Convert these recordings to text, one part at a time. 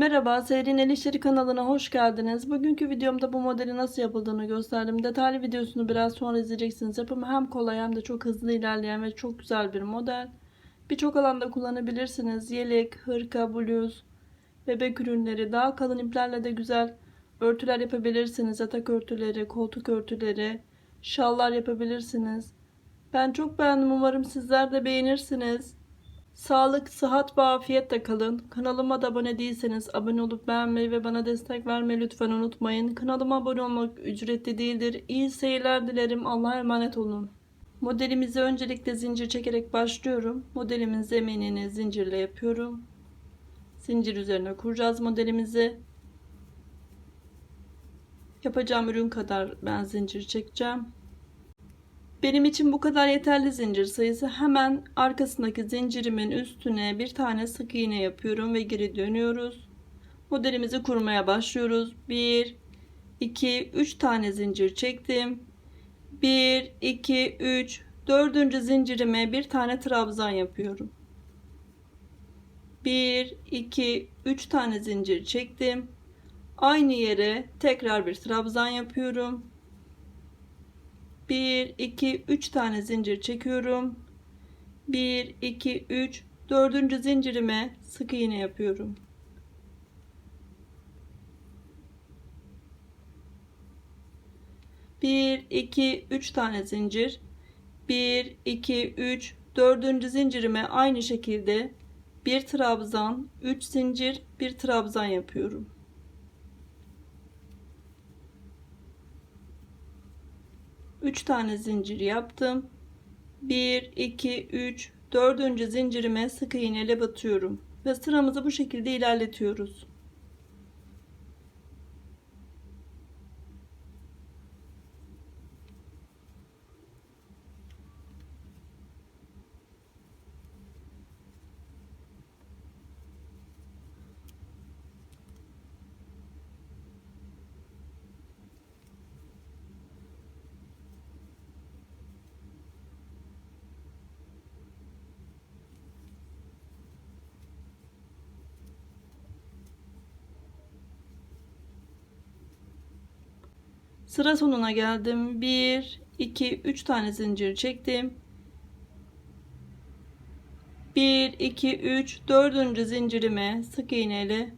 Merhaba, Seyrin El İşleri kanalına hoş geldiniz. Bugünkü videomda bu modeli nasıl yapıldığını gösterdim. Detaylı videosunu biraz sonra izleyeceksiniz. Yapımı hem kolay hem de çok hızlı ilerleyen ve çok güzel bir model. Birçok alanda kullanabilirsiniz. Yelek, hırka, bluz, bebek ürünleri, daha kalın iplerle de güzel örtüler yapabilirsiniz. Yatak örtüleri, koltuk örtüleri, şallar yapabilirsiniz. Ben çok beğendim. Umarım sizler de beğenirsiniz. Sağlık, sıhhat ve afiyetle kalın. Kanalıma da abone değilseniz abone olup beğenmeyi ve bana destek vermeyi lütfen unutmayın. Kanalıma abone olmak ücretli değildir. İyi seyirler dilerim. Allah'a emanet olun. Modelimizi öncelikle zincir çekerek başlıyorum. Modelimin zeminini zincirle yapıyorum. Zincir üzerine kuracağız modelimizi. Yapacağım ürün kadar ben zincir çekeceğim. Benim için bu kadar yeterli zincir sayısı. Hemen arkasındaki zincirimin üstüne bir tane sık iğne yapıyorum ve geri dönüyoruz. Modelimizi kurmaya başlıyoruz. 1 2 3 tane zincir çektim. 1 2 3 dördüncü zincirime bir tane trabzan yapıyorum. 1 2 3 tane zincir çektim. Aynı yere tekrar bir trabzan yapıyorum. 1 2 3 tane zincir çekiyorum. 1 2 3 dördüncü zincirime sık iğne yapıyorum. Bir iki üç tane zincir. Bir iki üç dördüncü zincirime aynı şekilde bir trabzan 3 zincir bir trabzan yapıyorum 3 tane zincir yaptım. 1 2 3 4. zincirime sık iğne ile batıyorum ve sıramızı bu şekilde ilerletiyoruz. Sıra sonuna geldim. 1 2 3 tane zincir çektim. 1 2 3 4. zincirime sık iğne ile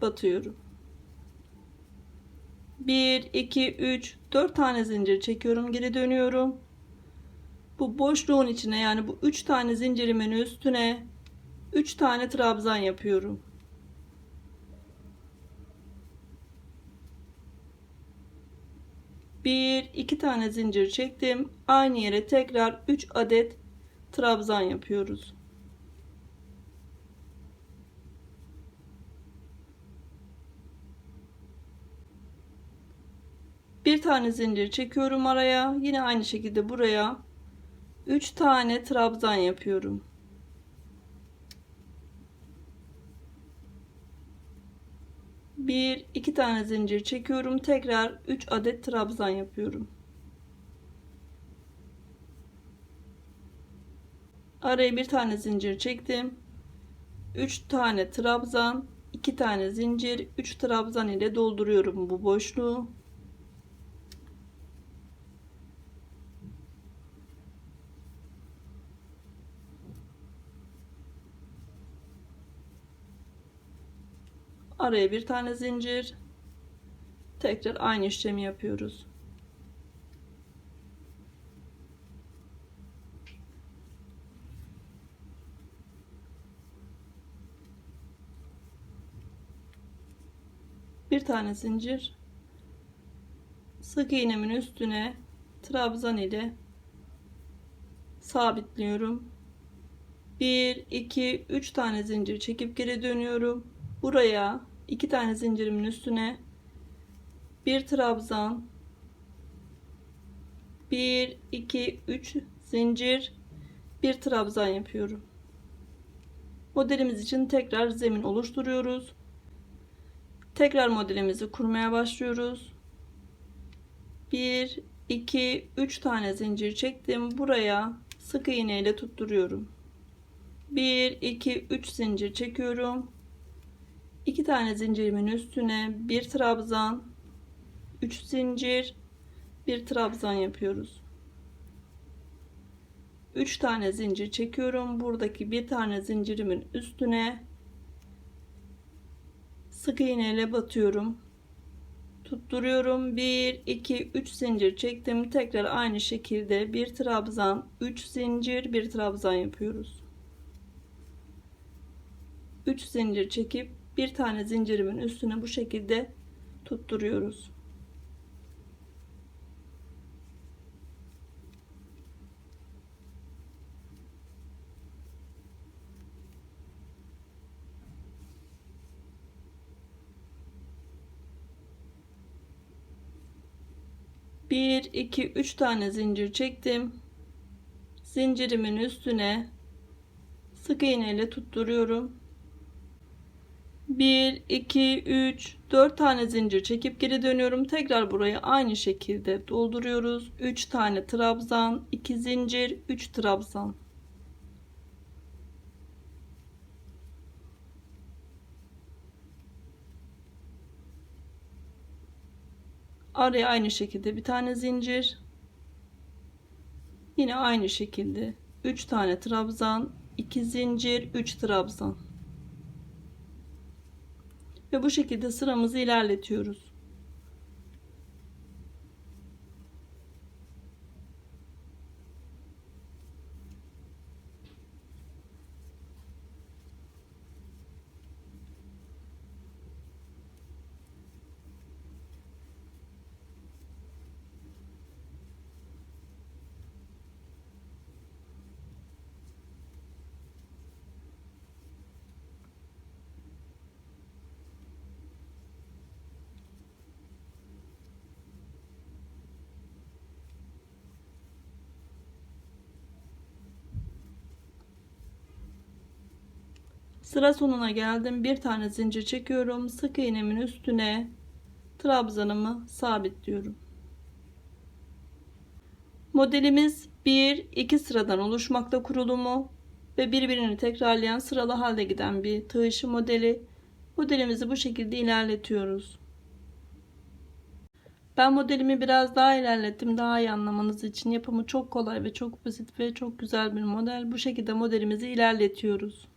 batıyorum. 1 2 3 4 tane zincir çekiyorum. Geri dönüyorum. Bu boşluğun içine yani bu 3 tane zincirimin üstüne 3 tane trabzan yapıyorum. Bir, iki tane zincir çektim. Aynı yere tekrar 3 adet trabzan yapıyoruz. Bir tane zincir çekiyorum araya. Yine aynı şekilde buraya 3 tane trabzan yapıyorum. Bir, iki tane zincir çekiyorum. Tekrar 3 adet trabzan yapıyorum. Araya bir tane zincir çektim. 3 tane trabzan, 2 tane zincir, 3 trabzan ile dolduruyorum bu boşluğu. Araya bir tane zincir. Tekrar aynı işlemi yapıyoruz. Bir tane zincir. Sık iğnemin üstüne trabzan ile sabitliyorum. 1 2 3 tane zincir çekip geri dönüyorum. Buraya iki tane zincirimin üstüne bir trabzan 1 2 3 zincir bir trabzan yapıyorum. Modelimiz için tekrar zemin oluşturuyoruz. Tekrar modelimizi kurmaya başlıyoruz. 1 2 3 tane zincir çektim. Buraya sık iğne ile tutturuyorum. 1 2 3 zincir çekiyorum tane zincirimin üstüne bir trabzan 3 zincir bir trabzan yapıyoruz. 3 tane zincir çekiyorum. Buradaki bir tane zincirimin üstüne sık iğne ile batıyorum. Tutturuyorum. 1 2 3 zincir çektim. Tekrar aynı şekilde bir trabzan 3 zincir bir trabzan yapıyoruz. 3 zincir çekip bir tane zincirimin üstüne bu şekilde tutturuyoruz Bir, iki, üç tane zincir çektim. Zincirimin üstüne sık iğne ile tutturuyorum. 1 2 3 4 tane zincir çekip geri dönüyorum. Tekrar burayı aynı şekilde dolduruyoruz. 3 tane trabzan, 2 zincir, 3 trabzan. Araya aynı şekilde bir tane zincir. Yine aynı şekilde 3 tane trabzan, 2 zincir, 3 trabzan. Ve bu şekilde sıramızı ilerletiyoruz. Sıra sonuna geldim. Bir tane zincir çekiyorum. Sık iğnemin üstüne trabzanımı sabitliyorum. Modelimiz 1-2 sıradan oluşmakta kurulumu ve birbirini tekrarlayan sıralı halde giden bir tığ modeli. Modelimizi bu şekilde ilerletiyoruz. Ben modelimi biraz daha ilerlettim. Daha iyi anlamanız için yapımı çok kolay ve çok basit ve çok güzel bir model. Bu şekilde modelimizi ilerletiyoruz.